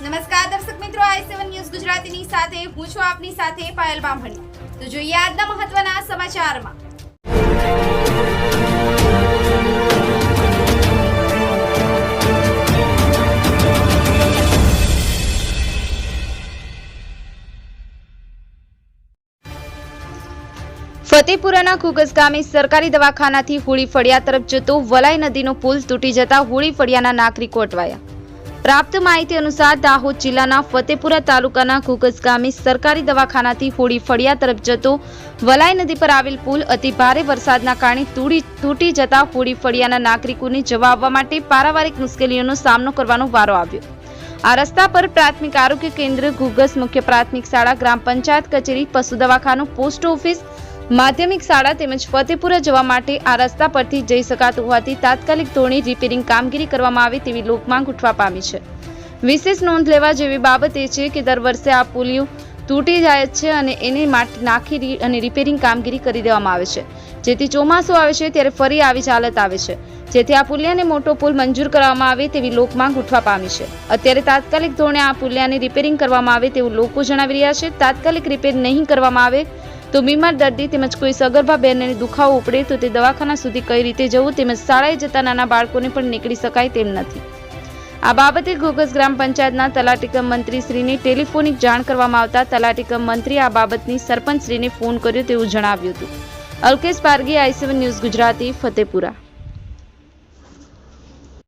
નમસ્કાર દર્શક મિત્રો, આઈ સેવન ન્યૂઝ ગુજરાતીની સાથે, હું છું આપની સાથે પાયલ બામણી. તો જોઈએ આજના મહત્વના સમાચારમાં. ફતેપુરાના ઘુગસ ગામે સરકારી દવાખાનાથી હોળી ફળિયા તરફ જતો વલાઈ નદીનો પુલ તૂટી જતા હોળી ફળિયાના નાગરિકો અટવાયા. પ્રાપ્ત માહિતી અનુસાર દાહોદ જિલ્લાના ફતેપુરા તાલુકાના કુકસ ગામે સરકારી દવાખાનાથી હોડી ફળિયા તરફ જતો વલાઈ નદી પર આવેલ પુલ અતિ ભારે વરસાદના કારણે તૂટી તૂટી જતા હોડી ફળિયાના નાગરિકોને જવા આવવા માટે પારાવારિક મુશ્કેલીઓનો સામનો કરવાનો વારો આવ્યો. આ રસ્તા પર પ્રાથમિક આરોગ્ય કેન્દ્ર ગુગસ મુખ્ય પ્રાથમિક શાળા, ગ્રામ પંચાયત કચેરી, પશુ દવાખાનું, પોસ્ટ ઓફિસ માધ્યમિક શાળા તેમજ ફતેપુરા જવા માટે આ રસ્તા પરથી જઈ શકાતું હોવાથી તાત્કાલિક ધોરણે રિપેરિંગ કામગીરી કરવામાં આવે તેવી લોકમાંગ ઉઠવા પામી છે. વિશેષ નોંધ લેવા જેવી બાબત એ છે કે દર વર્ષે આ પુલિયું તૂટી જાય છે અને એને માટે નાખી અને રિપેરિંગ કામગીરી કરી દેવામાં આવે છે. જેથી ચોમાસું આવે છે ત્યારે ફરી આવી જ આવે છે. જેથી આ પુલિયાને મોટો પુલ મંજૂર કરવામાં આવે તેવી લોકમાંગ ઉઠવા પામી છે. અત્યારે તાત્કાલિક ધોરણે આ પુલિયાને રિપેરિંગ કરવામાં આવે તેવું લોકો જણાવી રહ્યા છે. તાત્કાલિક રિપેર નહીં કરવામાં આવે તો બીમાર દર્દી તેમજ કોઈ સગર્ભા બહેનને દુખાવો ઉપડે તો તે દવાખાના સુધી કઈ રીતે જવું તેમજ શાળાએ જતા નાના બાળકોને પણ નીકળી શકાય તેમ નથી. આ બાબતે ઘોઘસ ગ્રામ પંચાયતના તલાટીકમ મંત્રી શ્રીને ટેલિફોનિક જાણ કરવામાં આવતા તલાટીકમ મંત્રી આ બાબતની સરપંચ શ્રીને ફોન કર્યો તેવું જણાવ્યું હતું. Alkesh Pargi I C one news Gujarati, Fatepura.